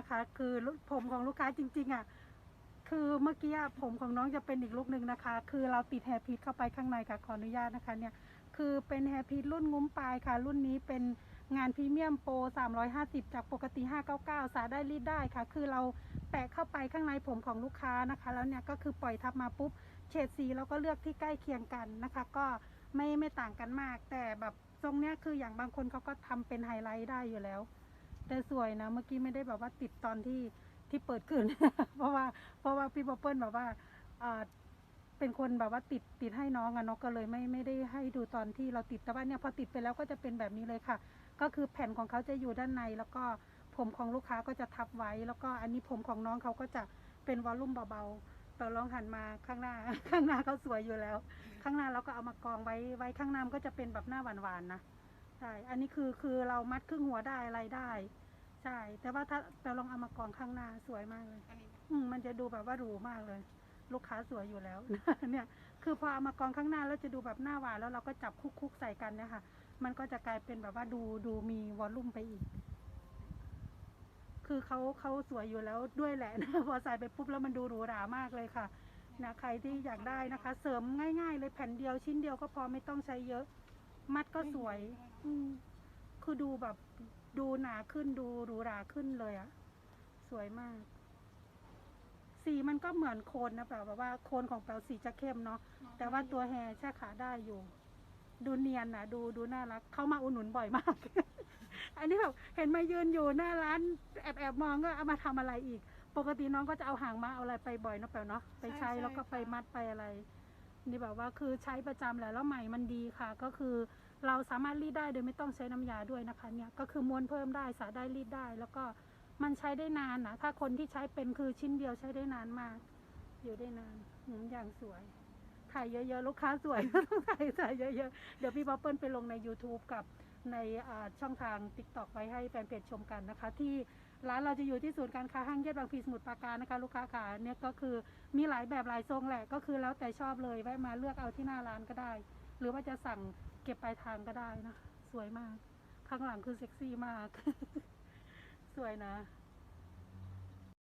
นะคะ คือผมของลูกค้าจริงๆอะคือเมื่อกี้ผมของน้องจะเป็นอีกลูกหนึ่งนะคะ คือเราติดแฮร์พีทเข้าไปข้างในค่ะขออนุญาตนะคะเนี่ยคือเป็นแฮร์พีทรุ่นงุ้มปลายค่ะ รุ่นนี้เป็นงานพรีเมียมโปร 350 จากปกติ 599 สาได้รีดได้ค่ะ คือเราแปะเข้าไปข้างในผมของลูกค้านะคะ แล้วเนี่ยก็คือปล่อยทับมาปุ๊บเฉดสีเราก็เลือกที่ใกล้เคียงกันนะคะ ก็ไม่ไม่ต่างกันมาก แต่แบบทรงเนี้ยคืออย่างบางคนเขาก็ทำเป็นไฮไลท์ได้อยู่แล้ว แต่สวยนะ เมื่อกี้ไม่ได้แบบว่าติดตอนที่ที่เปิดขึ้น เพราะว่าเพราะว่าพี่ป๊อปเปิลแบบว่าอ่าเป็นคนแบบว่าติดติดให้น้องอะเนาะก็เลยไม่ไม่ได้ให้ดูตอนที่เราติดแต่ว่าเนี่ยพอติดไปแล้วก็จะเป็นแบบนี้เลยค่ะ ก็คือแผ่นของเขาจะอยู่ด้านใน แล้วก็ผมของลูกค้าก็จะทับไว้ แล้วก็อันนี้ผมของน้องเขาก็จะเป็นวอลลุ่มเบาๆแต่ลองหันมาข้างหน้า ข้างหน้าเขาสวยอยู่แล้ว ข้างหน้าเราก็เอามากองไว้ไว้ข้างหน้าก็จะเป็นแบบหน้าหวานๆนะ ใช่ อันนี้คือคือเรามัดครึ่งหัวได้อะไรได้ ใช่ แต่ว่าถ้าเราลองเอามากองข้างหน้าสวยมากเลย อันนี้อืมมันจะดูแบบว่าหรูมากเลย ลูกค้าสวยอยู่แล้ว เนี่ย คือพอเอามากองข้างหน้าแล้วจะดูแบบหน้าหวานแล้วเราก็จับคุกๆใส่กันเนี่ยค่ะ มันก็จะกลายเป็นแบบว่าดูดูมีวอลลุ่มไปอีก คือเขาเขาสวยอยู่แล้วด้วยแหละนะพอใส่ไปปุ๊บแล้วมันดูหรูหรามากเลยค่ะนะใครที่อยากได้นะคะ เสริมง่าย ๆ เลยแผ่นเดียวชิ้นเดียวก็พอไม่ต้องใช้เยอะ มัดก็สวย อืมคือดูแบบดูหนาขึ้นดูหรูหราขึ้นเลยอะสวยมาก สีมันก็เหมือนโคนนะแบบว่าโคนของแปลวสีจะเข้มเนาะแต่ว่าตัวแฮร์แช่ขาได้อยู่ ดูเนียนนะดูดูน่ารักเข้ามาอุดหนุนบ่อยมาก อันนี้แบบเห็นมายืนอยู่หน้าร้าน แอบแอบมองก็เอามาทำอะไรอีก ปกติน้องก็จะเอาหางมาเอาอะไรไปบ่อยเนาะแปลวเนาะไปใช้แล้วก็ไปมัดไปอะไร นี่แบบว่าคือใช้ประจำแหละแล้วใหม่มันดีค่ะ ก็คือเราสามารถรีดได้โดยไม่ต้องใช้น้ำยาด้วยนะคะเนี่ยก็คือม้วนเพิ่มได้สาได้รีดได้ แล้วก็มันใช้ได้นานนะถ้าคนที่ใช้เป็นคือชิ้นเดียวใช้ได้นานมาก อยู่ได้นานหืมอย่างสวยถ่ายเยอะๆลูกค้าสวยต้องถ่ายถ่ายเยอะๆเดี๋ยวพี่ป๊อปเปิ้ลไปลงใน YouTube กับ ในช่องทาง TikTok ไว้ให้แฟนเพจชมกันนะคะ ที่ร้านเราจะอยู่ที่ศูนย์การค้าห้างแยกบางพลีสมุทรปราการนะคะ ลูกค้าขาเนี่ยก็คือมีหลายแบบหลายทรงแหละก็คือแล้วแต่ชอบเลยแวะมาเลือกเอาที่หน้าร้านก็ได้ หรือว่าจะสั่งเก็บปลายทางก็ได้นะ สวยมาก ข้างหลังคือเซ็กซี่มาก สวยนะ